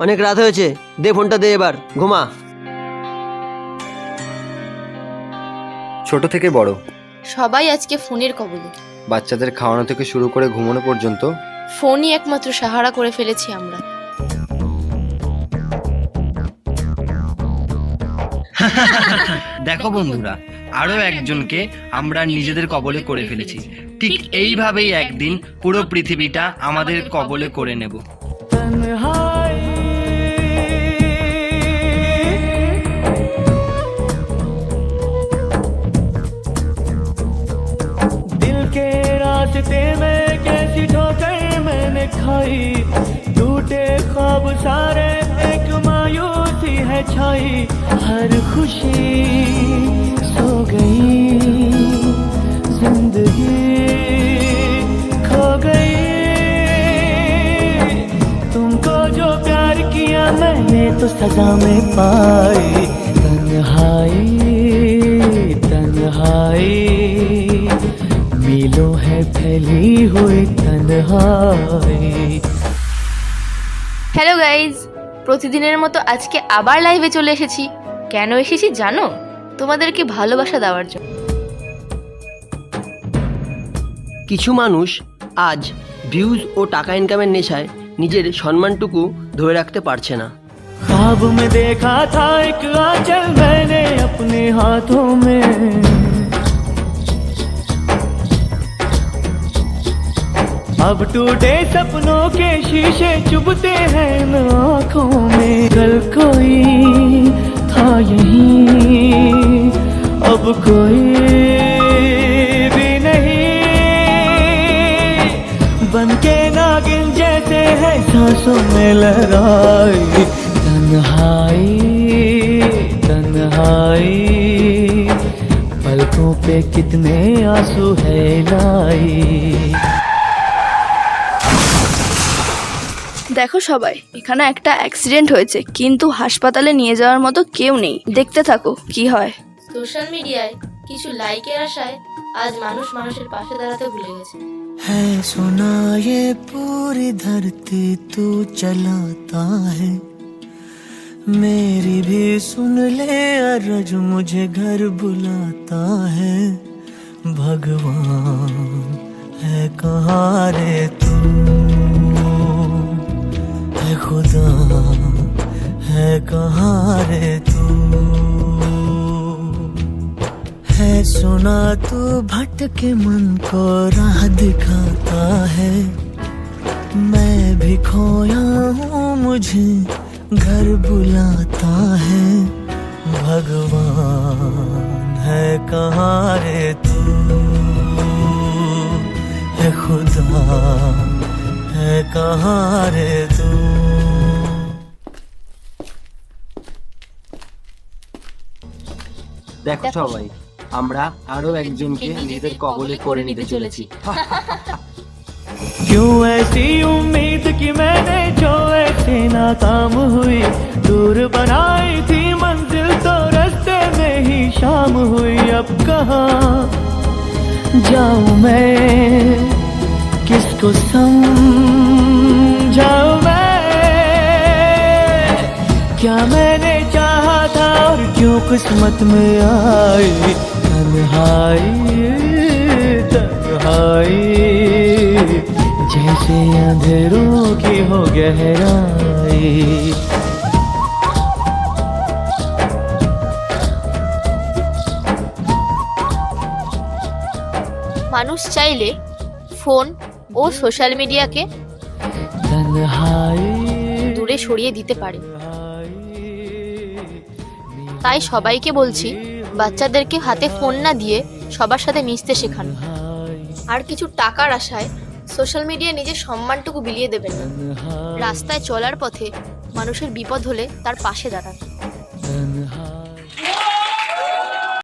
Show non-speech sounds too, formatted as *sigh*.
অনেক রাত হয়েছে। দে ফোনটা দে এবার। ঘুমা। ছোট থেকে বড়। সবাই আজকে ফোনের কবলে। বাচ্চাদের খাওয়ানো থেকে শুরু করে ঘুমানো পর্যন্ত। ফোনই একমাত্র সাহারা করে ফেলেছি আমরা। দেখো বন্ধুরা আরও একজনকে আমরা নিজেদের কবলে করে ফেলেছি। ঠিক এইভাবেই একদিন পুরো পৃথিবীটা আমাদের কবলে করে নেব। रास्ते में कैसी ठोकर मैंने खाई। टूटे ख्वाब सारे, एक मायूसी है छाई। हर खुशी सो गई, ज़िंदगी खो गई। तुमको जो प्यार किया मैंने तो सजा में पाई। तन्हाई फैली हुई तन्हाई হ্যালো গাইজ প্রতিদিনের মতো আজকে আবার লাইভে চলে এসেছি কেন এসেছি জানো তোমাদেরকে ভালোবাসা দেওয়ার জন্য কিছু মানুষ আজ ভিউজ ও টাকা ইনকামের নেশায় নিজের সম্মানটুকু ধরে রাখতে পারছে না ख्वाब में देखा था एक आंचल मैंने अपने हाथों में अब टूटे सपनों के शीशे चुभते हैं इन आँखों में। कल कोई था यही, अब कोई भी नहीं। बन के नागिन जैसे है, सांसों में लहराई। तन्हाई तन्हाई, पलकों पे कितने आँसू है लाई দেখো সবাই এখানে একটা অ্যাক্সিডেন্ট হয়েছে কিন্তু হাসপাতালে নিয়ে যাওয়ার মতো কেউ নেই দেখতে থাকো কি হয় সোশ্যাল মিডিয়ায় কিছু লাইকের আশায় আজ মানুষ মানুষের পাশে দাঁড়াতে ভুলে গেছে है सुना ये पूरी धरती तू चलाता है मेरी भी सुन ले अरज मुझे घर बुलाता है भगवान है कहाँ रे तू है सुना तू भटके मन को राह दिखाता है मैं भी खोया हूँ मुझे घर बुलाता है भगवान है कहाँ रे तू है खुदा है कहाँ रे तू দেখো সবাই আমরা আরো একজনকে নিজেদের কবলে করে নিতে চলেছি *laughs* क्यों ऐसी उम्मीद की मैंने जो ऐसे नाकाम हुई दूर बनाई थी मंजिल तो रास्ते में ही शाम हुई अब कहाँ जाऊं मैं किसको समझाऊं मैं क्या मैंने चाहा था और क्यों किस्मत में आई तन्हाई तन्हाई जैसे अंधेरों की हो गहराई মানুষ চাইলে ফোন ও সোশ্যাল মিডিয়াকে तन्हाई দূরে সরিয়ে দিতে পারে তাই সবাইকে বলছি বাচ্চাদেরকে হাতে ফোন না দিয়ে সবার সাথে মিশতে শেখান। আর কিছু টাকার আশায় সোশ্যাল মিডিয়ায় নিজের সম্মানটুকু বিলিয়ে দেবেন না। রাস্তায় চলার পথে মানুষের বিপদ হলে তার পাশে দাঁড়ান।